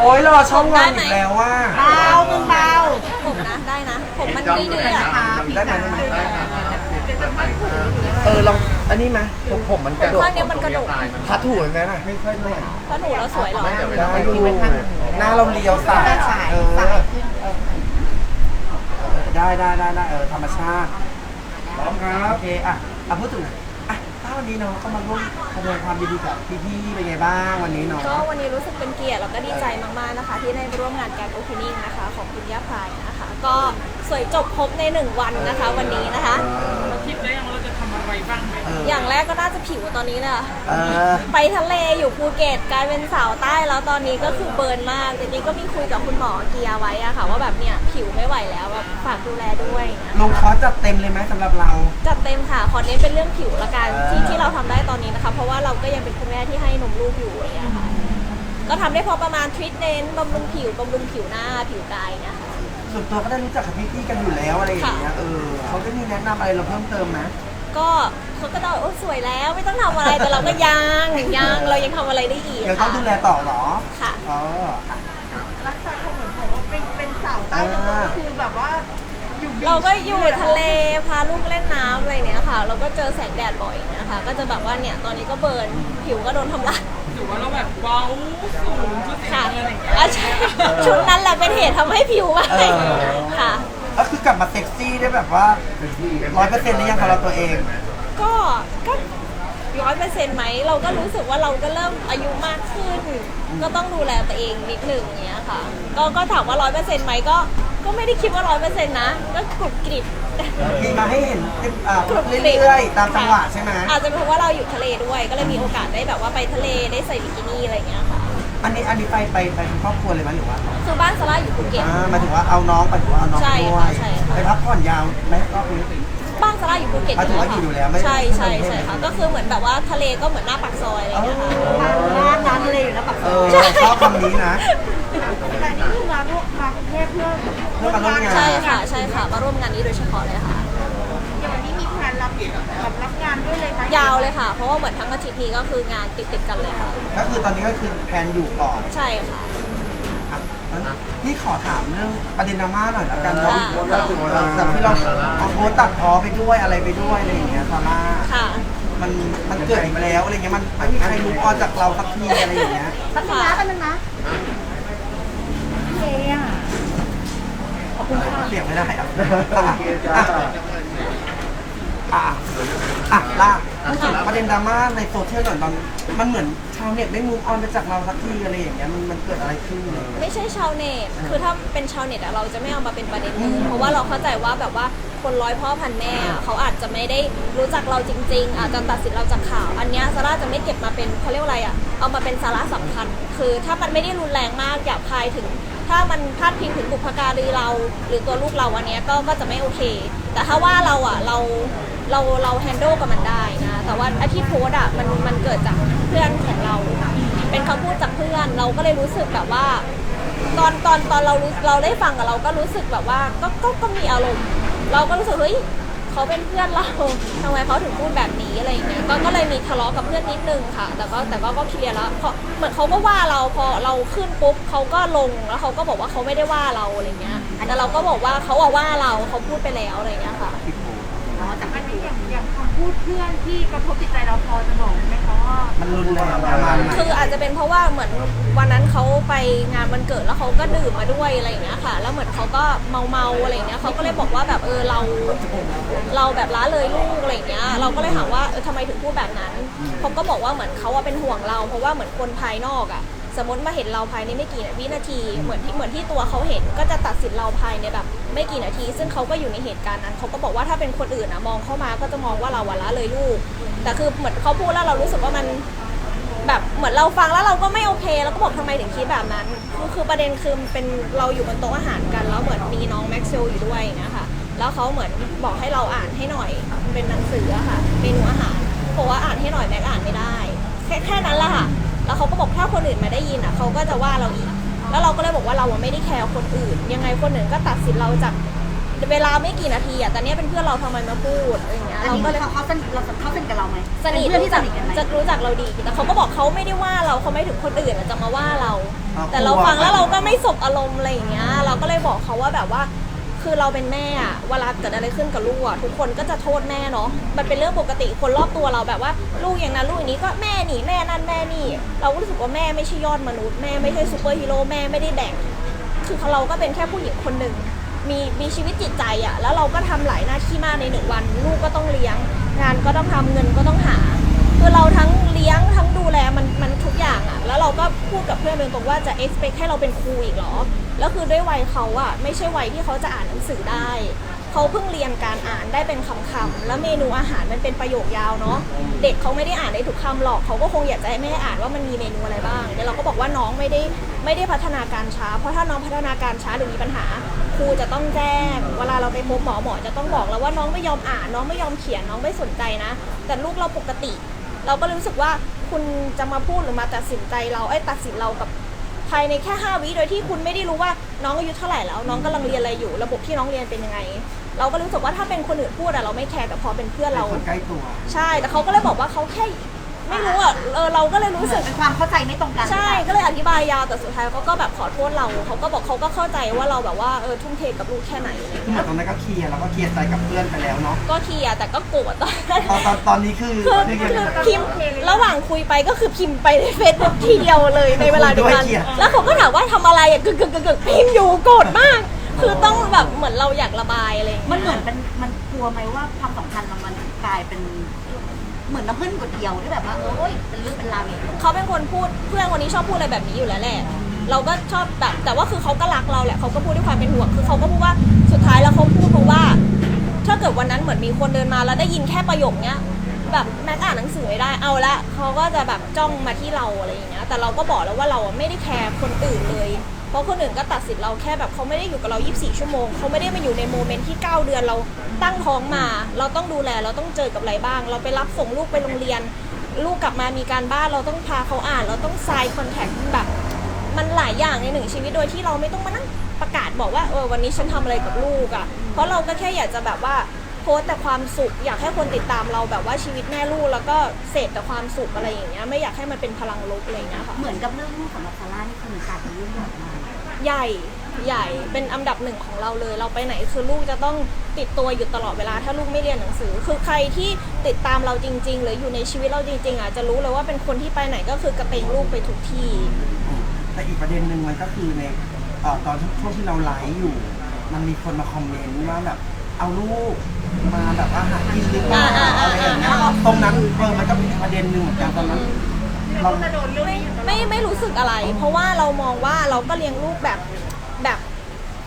โอ้ยรอช่องวันอีกแล้วว่าเบามึงเบาผมนะได้นะ ผมมันดื้อๆอะได้ไหมได้ไหมเออลองอันนี้ไหมผมผมมันกระโดดข้างเนี้ยมันกระโดดพัดถูเหมือนกันนะไม่ค่อยเท่าไหร่เพราะหนูเราสวยเหรอได้ดูหน้าเราเลียวสายอะสายเออสายขึ้นเออเออได้ได้ได้ได้เออธรรมชาติพร้อมครับโอเคอะอะพูดถึงอะ ถ้าวันนี้เนาะก็มาร่วมแสดงความยินดีกับพี่ๆเป็นไงบ้างวันนี้เนาะก็วันนี้รู้สึกเป็นเกียรติแล้วก็ดีใจมากๆนะคะ ที่ได้ร่วมงานการโอเพนนิ่งนะคะ ของคุณย่าพายนะคะ ก็สวยจบครบในหนึ่งวันนะคะ วันนี้นะคะ คิดได้ยังว่าเราจะทำอะไรบ้างไหมเอออย่างแรกก็น่าจะผิวตอนนี้เลยอะเออไปทะเลอยู่ภูเก็ตกลายเป็นสาวใต้แล้วตอนนี้ก็คือเบิร์นมากทีนี้ก็มีคุยกับคุณหมอเกียร์ไว้อะค่ะ ว่าแบบเนี่ยผิวไม่ไหวแล้วแบบฝากดูแลด้วยนะลงคอร์สจัดเต็มเลยไหมสำหรับเรา จัดเต็มค่ะขอเน้นเป็นเรื่องผิวละกันอ่าที่ที่เราทำได้ตอนนี้นะคะ เพราะว่าเราก็ยังเป็นคุณแม่ที่ให้นมลูกอยู่อะไรอย่างเงี้ยค่ะก็ทำได้พอประมาณทรีทเมนต์บำรุงผิวบำรุงผิวหน้าผิวกายนะคะ ส่วนตัวก็ได้รู้จักกับพี่ๆกันอยู่แล้วอะไรอย่างเงี้ย เออ เขาได้มีแนะนำอะไรเราเพิ่มเติมไหม ก็เขาก็ต้องโอ้สวยแล้วไม่ต้องทำอะไรแต่เราก็ยังยังเรายังทำอะไรได้อีกยังต้อค่ะงดูแลต่อเหรอค่ะอ๋ออะรักษาเขาเหมือนผมว่าเป็นเป็นสาวใต้แต่ก็คือแบบว่าอยู่บีชเราก็อยู่ทะเลพาลูกเล่นน้ำอะไรเนี้ยค่ะ เราก็เจอแสงแดดบ่อยนะคะ ก็จะแบบว่าเนี่ยตอนนี้ก็เบิร์นผิวก็โดนทำลายหรือว่าเราแบบเว้าสูงชุดสีค่ะเงินอะไรอย่างเงี้ยอะใช่ชุดนั้นแหละเป็นเหตุทำให้ผิวไหมเออค่ะ ก็คือกลับมาเซ็กซี่ได้แบบว่าร้อยเปอร์เซ็นต์หรือยังของเราตัวเอง ก็ก็ร้อยเปอร์เซ็นต์ไหมเราก็รู้สึกว่าเราก็เริ่มอายุมากขึ้น ก็ต้องดูแลตัวเองนิดหนึ่งอย่างเงี้ยค่ะ ก็ก็ถามว่าร้อยเปอร์เซ็นต์ไหมก็ก็ไม่ได้คิดว่าร้อยเปอร์เซ็นต์นะ ก็กรุบกริบ มีมาให้เห็นอ่ากรุบกริบ เรื่อยๆ ตามจังหวะใช่ไหมอาจจะเป็นเพราะว่าเราอยู่ทะเลด้วย ก็เลยมีโอกาสได้แบบว่าไปทะเลได้ใส่บิกินี่อะไรอย่างเงี้ยค่ะ อันนี้อันนี้ไปไปไปเป็นครอบครัวเลยไหมหรือว่าคือบ้านซาร่าอยู่ภูเก็ต อ่าหมายถึงว่าเอาน้องไปถือว่าเอาน้องใช่ด้วค่ะยใช่ค่ะ ไปพักผ่อนยาวไหมรอบนี้ บ้านซาร่าอยู่ภูเก็ตอะถือว่าอยู่อยู่แล้วไม่ได้ใช่ใช่ไม่ได้ ใช่ค่ะ ก็คือเหมือนแบบว่าทะเลก็เหมือนหน้าปากซอยอะไรอย่างเงี้ยค่ะ ร้านร้านอะไรอยู่แล้วแบบเออชอบคำนี้นะ แต่นี่คือมาพวกมากรุงเทพเพื่อ เพื่อมาร่วมงาน ใช่ค่ะใช่ค่ะ มาร่วมงานนี้โดยเฉพาะเลยค่ะ อย่างวันนี้มีแพลน รับแบบรับงานด้วยเลยไหมยาวเลยค่ะ เพราะว่าเหมือนทั้งอาทิตย์นี้ก็คืองานติดติดๆกันเลยค่ะ ก็คือตอนนี้ก็คือแพลนอยู่ก่อนใช่ค่ะอะงั้นนี่ขอถามเรื่องประเด็นดราม่าหน่อยละกันเนาะค่ะจากที่เราเอาโพสต์ตัดพ้อไปด้วยอะไรไปด้วยอะไรอย่างเงี้ยซาร่าค่ะมันมันเกิดอีกแล้วอะไรเงี้ยมันไม่มีใครรู้ออนจากเราสักทีอะไรอย่างเงี้ยแป๊บนึงนะแป๊บนึงนะพี่เออะขอบคุณค่ะ เสียงไม่ได้อะอะ อะอะล่าพูดถึงประเด็นดราม่าในโซเชียลหน่อยตอนมันเหมือนชาวเน็ตไม่มูฟออนไปจากเราสักทีอะไรอย่างเงี้ยมันมันเกิดอะไรขึ้นเนี่ยไม่ใช่ชาวเน็ต คือถ้าเป็นชาวเน็ตอะเราจะไม่เอามาเป็นประเด็นเลยเพราะว่าเราเข้าใจว่าแบบว่าคนร้อยพ่อพันแม่อะเขาอาจจะไม่ได้รู้จักเราจริงๆอาจจะตัดสินเราจากข่าว อันเนี้ยซาร่าจะไม่เก็บมาเป็นเขาเรียกว่าอะไรอะเอามาเป็นสาระสำคัญ คือถ้ามันไม่ได้รุนแรงมากหยาบคายถึง ถ้ามันพาดพิงถึงบุพการีเรา หรือตัวลูกเราอันเนี้ยก็ก็จะไม่โอเค แต่ถ้าว่าเราอะเราเราเราแฮนด์ลกับมันได้นะแต่ว่าไอ้ที่โพสต์อะมันมันเกิดจากเพื่อนของเรา เป็นคำพูดจากเพื่อนเราก็เลยรู้สึกแบบว่า ตอนตอนตอนเรารู้เราได้ฟังกับเราก็รู้สึกแบบว่าก็ก็ก็มีอารมณ์ เราก็รู้สึกเฮ้ย เขาเป็นเพื่อนเราทำไมเขาถึงพูดแบบนี้อะไรอย่างเงี้ยก็ก็เลยมีทะเลาะกับเพื่อนนิดนึงค่ะ แต่ก็แต่ก็ก็เคลียร์แล้วเพราเหมือนเขาก็ว่าเราพอเราขึ้นปุ๊บเขาก็ลงแล้วเขาก็บอกว่าเขาไม่ได้ว่าเราอะไรเงี้ยแต่เราก็บอกว่าเขาอะว่าเราเขาพูดไปแล้วอะไรเงี้ยค่ะ อ๋อแต่อันนี้อย่างอย่างคำพูดเพื่อนที่กระทบจิตใจเราพอจะบอกไหมคะ มันรุนแรงประมาณไหนคืออาจจะเป็นเพราะว่าเหมือนวันนั้นเขาไปงานวันเกิดแล้วเขาก็ดื่มมาด้วยอะไรอย่างเงี้ยค่ะ แล้วเหมือนเขาก็เมาเมาๆอะไรอย่างเงี้ยเขาก็เลยบอกว่าแบบเออเรา เราแบบล้าเลยลูกอะไรอย่างเงี้ย เราก็เลยถามว่าเออทำไมถึงพูดแบบนั้นเขาก็บอกว่าเหมือนเขาว่าเป็นห่วงเรา เพราะว่าเหมือนคนภายนอกอะ สมมติมาเห็นเราภายในไม่กี่วินาที เหมือนที่เหมือนที่ตัวเขาเห็นก็จะตัดสินเราภายในแบบไม่กี่นาที ซึ่งเขาก็อยู่ในเหตุการณ์นั้นเขาก็บอกว่าถ้าเป็นคนอื่นอะมองเข้ามาก็จะมองว่าเราอะละเลยลูก แต่คือเหมือนเขาพูดแล้วเรารู้สึกว่ามันแบบเหมือนเราฟังแล้วเราก็ไม่โอเคเราก็บอกทำไมถึงคิดแบบนั้นคือคือประเด็นคือเป็นเราอยู่บนโต๊ะอาหารกัน แล้วเหมือนมีน้องแม็กซ์เซลอยู่ด้วยนะคะแล้วเขาเหมือนบอกให้เราอ่านให้หน่อยเป็นหนังสืออะค่ะเมนูอาหารบอกว่าอ่านให้หน่อยแม็กอ่านไม่ได้ แค่แค่นั้นแหละค่ะ แล้วเขาก็บอกถ้าคนอื่นมาได้ยินอะเขาก็จะว่าเราอีก แล้วเราก็เลยบอกว่าเราอะไม่ได้แคร์คนอื่น ยังไงคนอื่นก็ตัดสินเราจากเวลาไม่กี่นาทีอะแต่เนี้ยเป็นเพื่อนเราทำไมมาพูดอะไรอย่างเงี้ยอันเรานี้ก็เลยเขาเขาสนิทเราเขาสนิทกับเราไหมสนิทเป็นเพื่อนที่รู้สจักนิทกันไหมจะรู้จักเราดีแต่เขาก็บอกเขาไม่ได้ว่าเราเขาไม่ถึงคนอื่นอะจะมาว่าเราอ๋อแต่เรากลัวฟังแล้วเราก็ไม่สบอารมณ์อะไรอย่างเงี้ยเราก็เลยบอกเขาว่าแบบว่า คือเราเป็นแม่อะเวลาเกิดอะไรขึ้นกับลูกอะทุกคนก็จะโทษแม่เนาะมันเป็นเรื่องปกติคนรอบตัวเราแบบว่า ลูกอย่างนั้นลูกอย่างนี้ก็แม่หนีแม่นั่นแม่นี่ เราก็รู้สึกว่าแม่ไม่ใช่ยอดมนุษย์แม่ไม่ใช่ซูเปอร์ฮีโร่แม่ไม่ได้แบ่งคือเราก็เป็นแค่ผู้หญิงคนหนึ่งมีมีชีวิตจิตใจอะแล้วเราก็ทำหลายหน้าที่มากในหนึ่งวัน ลูกก็ต้องเลี้ยง งานก็ต้องทำเงินก็ต้องหา คือเราทั้งเลี้ยงทั้งดูแลมันมันทุกอย่างอะแล้วเราก็พูดกับเพื่อนตรงๆว่าจะ expect ให้เราเป็นครูอีกเหรอ แล้วคือด้วยวัยเขาอะไม่ใช่วัยที่เขาจะอ่านหนังสือได้ เขาเพิ่งเรียนการอ่านได้เป็นคำๆแล้วเมนูอาหารมันเป็นประโยคยาวเนาะ เด็กเขาไม่ได้อ่านได้ทุกคำหรอก เขาก็คงอยากจะให้แม่อ่านว่ามันมีเมนูอะไรบ้างเดี๋ยวเราก็บอกว่าน้องไม่ได้ไม่ได้พัฒนาการช้า เพราะถ้าน้องพัฒนาการช้าหรือมีปัญหาครูจะต้องแจ้ง เวลาเราไปพบหมอหมอจะต้องบอกแล้วว่าน้องไม่ยอมอ่าน น้องไม่ยอมเขียนน้องไม่สนใจนะ แต่ลูกเราปกติ เราก็รู้สึกว่าคุณจะมาพูดหรือมาตัดสินใจเราไอ้ยตัดสินเรากับภายในแค่ 5 วิโดยที่คุณไม่ได้รู้ว่าน้องอายุเท่าไหร่แล้ว น้องกำลังเรียนอะไรอยู่ ระบบที่น้องเรียนเป็นยังไง เราก็รู้สึกว่าถ้าเป็นคนอื่นพูดอะเราไม่แคร์แต่พอเป็นเพื่อนเป็นเรา คนใกล้ตัว ใช่ แต่เขาก็เลยบอกว่าเขาแค่ ไม่รู้อะเออเราก็เลยรู้สึก เป็นความเข้าใจไม่ตรงกันใช่ก็เลยอธิบายยาวแต่สุดท้ายเขาก็แบบขอโทษเราเขาก็บอกเขาก็เข้าใจว่าเราแบบว่าเออทุ่มเทกับลูกแค่ไหนอะไรคือเหมือนตอนนั้นก็เคลียร์แล้วก็เคลียร์ใจกับเพื่อนไปแล้วเนาะก็เคลียร์แต่ก็โกรธตอนนั้น ตอนตอนตอนนี้คือคือคือคือยังไงพิมพ์ระหว่างคุยไปก็คือพิมพ์ไปในเฟซบุ๊กทีเดียวเลยในเวลาเดียวกันด้วยเครียดแล้วเขาก็ถามว่าทำอะไรอะกึกกึกกึกกึกพิมพ์อยู่โกรธมาก คือต้องแบบเหมือนเราอยากระบายอะไรอย่างมัเงี้ยนเหมือนเป็นมันกลัวไหมว่าความสัมพันธ์มันกลายเป็น เหมือนน้ำผึ้งกดเดียวที่แบบว่าเออโอ๊ยเป็นเรื่องเป็นราวอย่างเงี้ยเขาเป็นคนพูดเพื่อนคนนี้ชอบพูดอะไรแบบนี้อยู่แล้วแหละเราก็ชอบแบบแต่ว่าคือเขาก็รักเราแหละเขาก็พูดด้วยความเป็นห่วงคือเขาก็พูดว่าสุดท้ายแล้วเขาพูดเพราะว่า ถ้าเกิดวันนั้นเหมือนมีคนเดินมาแล้วได้ยินแค่ประโยคเนี้ยแบบแม็กอ่านหนังสือไม่ได้เอาละเขาก็จะแบบจ้องมาที่เราอะไรอย่างเงี้ยแต่เราก็บอกแล้วว่าเราอะไม่ได้แคร์คนอื่นเลย เพราะคนอื่นก็ตัดสินเราแค่แบบเขาไม่ได้อยู่กับเรา 24 ชั่วโมงเขาไม่ได้มาอยู่ในโมเมนต์ที่ 9 เดือนเราตั้งท้องมา เราต้องดูแลเราต้องเจอกับอะไรบ้าง เราไปรับส่งลูกไปโรงเรียน ลูกกลับมามีการบ้านเราต้องพาเขาอ่าน เราต้องไซน์คอนแทคแบบมันหลายอย่างในหนึ่งชีวิตโดยที่เราไม่ต้องมานั่งประกาศบอกว่าเออวันนี้ฉันทำอะไรกับลูกอะ่ะเพราะเราก็แค่อยากจะแบบว่า โพสต์แต่ความสุข อยากให้คนติดตามเราแบบว่าชีวิตแม่ลูกแล้วก็เสพแต่ความสุขอะไรอย่างเงี้ยไม่อยากให้มันเป็นพลังลบอะไรอย่างเงี้ยค่ะเหมือนกับเรื่องลูกสำหรับซาร่านี่คือมันกลายเป็นเรื่องใหญ่มากใหญ่ใหญ่เป็นอันดับหนึ่งของเราเลย เราไปไหนคือลูกจะต้องติดตัวอยู่ตลอดเวลา ถ้าลูกไม่เรียนหนังสือ คือใครที่ติดตามเราจริง ๆ หรืออยู่ในชีวิตเราจริงๆอะจะรู้เลยว่าเป็นคนที่ไปไหนก็คือกระเตงลูกไปทุกที่แต่อีกประเด็นหนึ่งมันก็คือในเอ่อตอนที่ช่วงที่เราไลฟ์อยู่ มันมีคนมาคอมเมนต์ว่าแบบเอาลูก มาแบบว่าหากินหรือเปล่าอ่าอ่าอ่าอะไรอย่างเงี้ยตรงนั้นเออมันก็เป็นประเด็นหนึ่งเหมือนกันตอนนั้นเราไม่ไม่ไม่รู้สึกอะไร เพราะว่าเรามองว่าเราก็เลี้ยงลูกแบบแบบ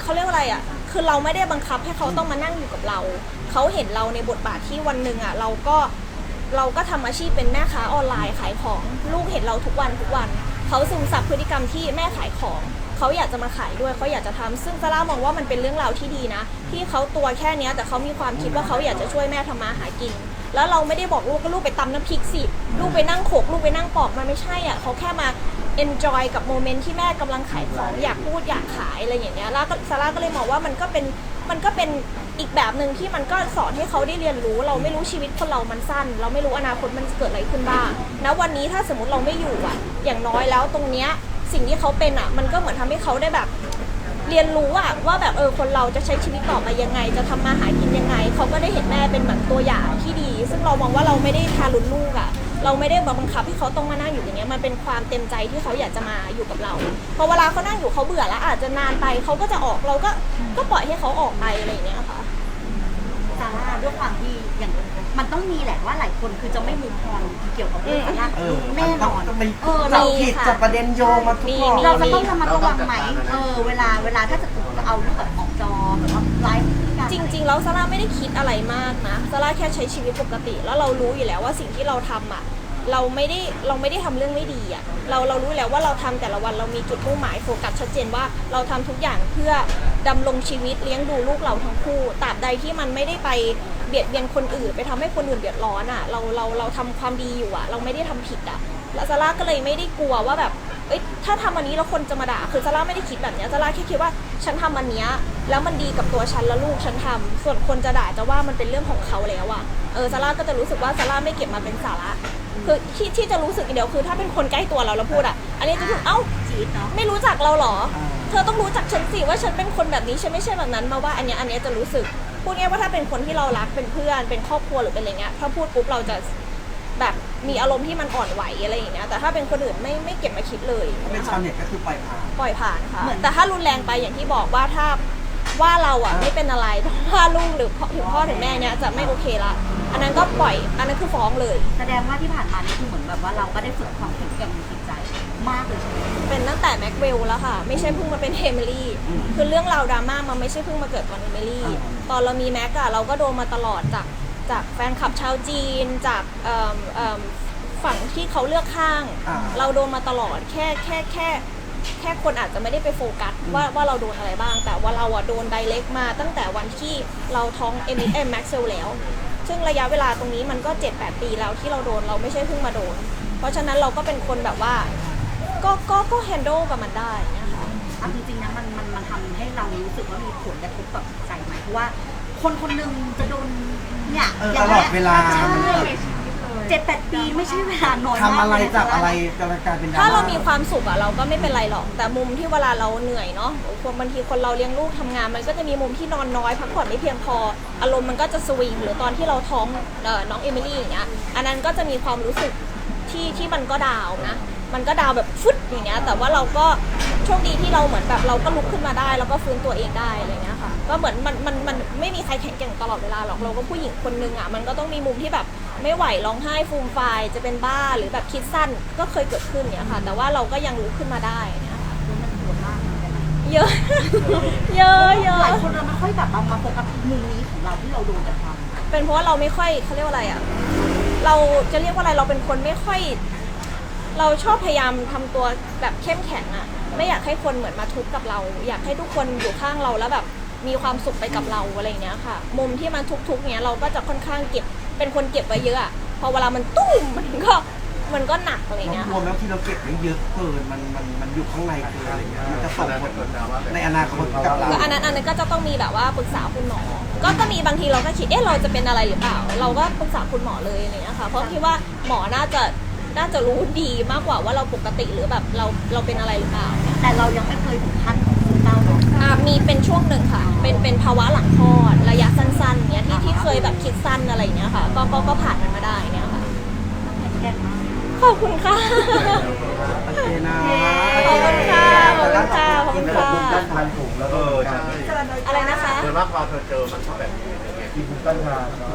เขาเรียกว่าอะไรอะ คือเราไม่ได้บังคับให้เขาต้องมานั่งอยู่กับเรา เขาเห็นเราในบทบาทที่วันหนึ่งอะ เราก็เราก็ทำอาชีพเป็นแม่ค้าออนไลน์ขายของ ลูกเห็นเราทุกวันทุกวัน เขาซึมซับพฤติกรรมที่แม่ขายของ เขาอยากจะมาขายด้วยเขาอยากจะทำซึ่งซาร่ามองว่ามันเป็นเรื่องราวที่ดีนะ ที่เขาตัวแค่เนี้ยแต่เขามีความคิดว่าเขาอยากจะช่วยแม่ทำมาหากิน แล้วเราไม่ได้บอกลูกก็ลูกไปตำน้ำพริกสิลูกไปนั่งโขกลูกไปนั่งปอกมันไม่ใช่อะเขาแค่มา enjoy กับโมเมนต์ที่แม่กำลังขายของอยากพูดอยากขายอะไรอย่างเงี้ยแล้วก็ซาร่าก็เลยมองว่ามันก็เป็นมันก็เป็นอีกแบบหนึ่งที่มันก็สอนให้เขาได้เรียนรู้ เราไม่รู้ชีวิตคนเรามันสั้น เราไม่รู้อนาคตมันจะเกิดอะไรขึ้นบ้างณวันนี้ถ้าสมมติเราไม่อยู่อะ อย่างน้อยแล้วตรงเนี้ย สิ่งที่เขาเป็นอะ มันก็เหมือนทำให้เขาได้แบบ เรียนรู้อะว่าแบบเออคนเราจะใช้ชีวิตต่อไปยังไง จะทำมาหากินยังไง เขาก็ได้เห็นแม่เป็นเหมือนตัวอย่างที่ดี ซึ่งเรามองว่าเราไม่ได้ทารุณลูกอะเราไม่ได้บังคับให้เขาต้องมานั่งอยู่อย่างเงี้ยมันเป็นความเต็มใจที่เขาอยากจะมาอยู่กับเราพอเวลาเขานั่งอยู่เขาเบื่อแล้วอาจจะนานไปเขาก็จะออกเราก็ก็ปล่อยให้เขาออกไปอะไรอย่างเงี้ยค่ะาร่าด้วยความที่อย่างมันต้องมีแหละว่าหลายคนคือจะไม่มุมพรเกี่ยวกับเรื่องซาร่าเออแน่นอน มัต้องมีเออเราเราผิดค่ะ จากประเด็นโยงมาทุกมีรอบมีเราจะต้องระมัดระวังไหมเออเวลาเวลาถ้าจะเอาลูกแบบออกจอหรือว่าไลฟ์กันจริง ๆ แล้วซาร่าไม่ได้คิดอะไรมากนะซาร่าแค่ใช้ชีวิตปกติ แล้วเรารู้อยู่แล้วว่าสิ่งที่เราทำอะ เราไม่ได้เราไม่ได้ทำเรื่องไม่ดีอะเราเรารู้แล้วว่าเราทำแต่ละวันเรามีจุดมุ่งหมายโฟกัสชัดเจนว่าเราทำทุกอย่างเพื่อ ดำรงชีวิตเลี้ยงดูลูกเราทั้งคู่ตราบใดที่มันไม่ได้ไปเบียดเบียนคนอื่น ไปทำให้คนอื่นเดือดร้อนอะ เราเราเราทำความดีอยู่อะ เราไม่ได้ทำผิดอะแล้วซาร่าก็เลยไม่ได้กลัวว่าแบบเอ้ยถ้าทำอันนี้แล้วคนจะมาด่าคือซาร่าไม่ได้คิดแบบเนี้ยซาร่าแค่คิดว่าฉันทำอันเนี้ยแล้วมันดีกับตัวฉันและลูกฉันทำส่วนคนจะด่าจะว่ามันเป็นเรื่องของเขาแล้วอะเออซาร่าก็จะรู้สึกว่าซาร่าไม่เก็บมาเป็นสาระคือที่ที่จะรู้สึกอย่างเดียวคือถ้าเป็นคนใกล้ตัวเราแล้วพูดอะอันนี้จะพูดเอ้าจีดเนาะไม่รู้จักจักเราเหรออ่าเธอต้องรู้จักฉันสิว่าฉันเป็นคนแบบนี้ฉันไม่ใช่แบบนั้นมาว่าอันเนี้ยอันเนี้ยจะรู้สึกพูดง่ายว่าถ้าเป็นคนที่เรารักเป็นเพื่อนเป็นครอบครัวหรือเป็นอะไรเงี้ยถ้าพูดปุ๊บเราจะแบบมีอารมณ์ที่มันอ่อนไหวอะไรอย่างเงี้ยแต่ถ้าเป็นคนอื่นไม่ไม่เก็บมาคิดเลยถ้าเป็นนะชาวคะเน็ตก็คือปล่อยผ่านปล่อยผ่านค่ะเหมือนแต่ถ้ารุนแรงไปอย่างที่บอกว่าถ้าว่าเราอะอ่าไม่เป็นอะไรแต่ว่าลูกหรือพ่อถึงพ่อถึงแม่เนี้ยจะไม่โอเคละ อันนั้นก็ปล่อย อันนั้นคือฟ้องเลย แสดงว่าที่ผ่านมานี่คือเหมือนแบบว่าเราก็ได้ฝึกความแข็งแกร่งในจิตใจมากเลยใช่ไหม เป็นตั้งแต่แม็กเวลแล้วค่ะ ไม่ใช่เพิ่งมาเป็นเฮมิลี่คือเรื่องราวดราม่ามันไม่ใช่เพิ่งมาเกิดตอนเฮมิลี่ตอนเรามีแม็กอะเราก็โดนมาตลอดจากจากแฟนคลับชาวจีน จากเอิ่มเอิ่มฝั่งที่เขาเลือกข้าง อ่า เราโดนมาตลอดแค่แค่แค่แค่คนอาจจะไม่ได้ไปโฟกัสว่าว่าเราโดนอะไรบ้าง แต่ว่าเราอะโดนไดเรกมาตั้งแต่วันที่เราท้อง M M Max แล้ว ซึ่งระยะเวลาตรงนี้มันก็ 7-8 ปีแล้วที่เราโดนเราไม่ใช่เพิ่งมาโดน เพราะฉะนั้นเราก็เป็นคนแบบว่า ก็ก็ก็แฮนด์ลกับมันได้นะคะเอาจริงๆนะมันมันมันทำให้เรารู้สึกว่ามีผลกระทบกับจิตใจไหมเพราะว่า คนคนหนึ่งจะโดนเนี่ยเอออย่างตลอดเวลา ใช่มันแบบ เจ็ดแปดปีไม่ใช่เวลาน้อยมากทำอะไรเลยนจากอะไรกลายกลายเป็นดราม่าถ้าเรามีความสุขอะเราก็ไม่เป็นไรหรอก แต่มุมที่เวลาเราเหนื่อยเนาะบางทีคนเราเลี้ยงลูกทำงาน มันก็จะมีมุมที่นอนน้อยพักผ่อนไม่เพียงพอ อารมณ์มันก็จะสวิงหรือตอนที่เราท้องเอ่อน้องเอมิลี่อย่างเงี้ยอันนั้นก็จะมีความรู้สึกที่ที่มันก็ดาวน์นะมันก็ดาวน์แบบฟึดอย่างเงี้ยแต่ว่าเราก็โชคดีที่เราเหมือนแบบเราก็ลุกขึ้นมาได้ แล้วก็ฟื้นตัวเองได้อะไรเงี้ยค่ะ ก็เหมือนมันมันมันไม่มีใครแข็งแกร่งตลอดเวลาหรอกเราก็ผู้หญิงคนนึงอะมันก็ต้องมีมุมที่แบบไม่ไหวร้องไห้ฟูมฟายจะเป็นบ้าหรือแบบคิดสั้นก็เคยเกิดขึ้นเนี่ยค่ะ แต่ว่าเราก็ยังลุกขึ้นมาได้เนี่ยค่ะมันปวดมากเหมือนกันนะเยอะ เยอะเยหลายอะคนเราไม่ค่อยแบบเอามาโฟกัสมุมนี้ของเราที่เราโดนกระทำเป็นเพราะว่าเราไม่ค่อยเขาเรียกว่าอะไรอะเราจะเรียกว่าอะไรเราเป็นคนไม่ค่อย เราชอบพยายามทำตัวแบบเข้มแข็งอะ ไม่อยากให้คนเหมือนมาทุกข์กับเรา อยากให้ทุกคนอยู่ข้างเราแล้วแบบ มีความสุขไปกับเราอะไรอย่างเงี้ยค่ะ มุมที่มันทุกข์ๆเนี้ยเราก็จะค่อนข้างเก็บเป็นคนเก็บไว้เยอะอะพอเวลามันตุ้มมันก็มันก็หนักอะไรอย่างเงี้ยกลัค่ะวไหมว่าที่เราเก็บไว้เยอะเกินมันมันมันอยู่ข้างในเกินอะไรเงี้ยมันจะส่งผลในอนาคตกับเรา ก็อันนั้นอันนั้นก็จะต้องมีแบบว่าปรึกษาคุณหมอ ก็ก็มีบางทีเราก็คิด เอ๊ะเราจะเป็นอะไรหรือเปล่า เราก็ปรึกษาคุณหมอเลยอะไรอย่างเงี้ยค่ะ เพราะคิดว่าหมอน่าจะน่าจะรู้ดีมากกว่าว่าเราปกติหรือแบบเราเราเป็นอะไรหรือเปล่า แต่เรายังไม่เคยถึงขั้นของซึม เศร้าเนาะ อ่ามีเป็นช่วงหนึ่งค่ะ เป็นเป็นภาวะหลังคลอดระยะสั้นๆเนี้ยที่ที่เคยแบบคิดสั้นอะไรอย่างเงี้ยค่ะ ก็ก็ก็ผ่านมันมาได้เนี่ยค่ะแข็งแกร่งมากขอบคุณค่ะ โอเคนะขอบคุณค่ะขอบคุณค่ะขอบคุณค่ะต้านทานสูงแล้วเออใช่ อะไรนะคะโดยมากพอเธอเจอมันชอบแบบนี้อย่างเงี้ยกินภูมิต้านทานเนาะ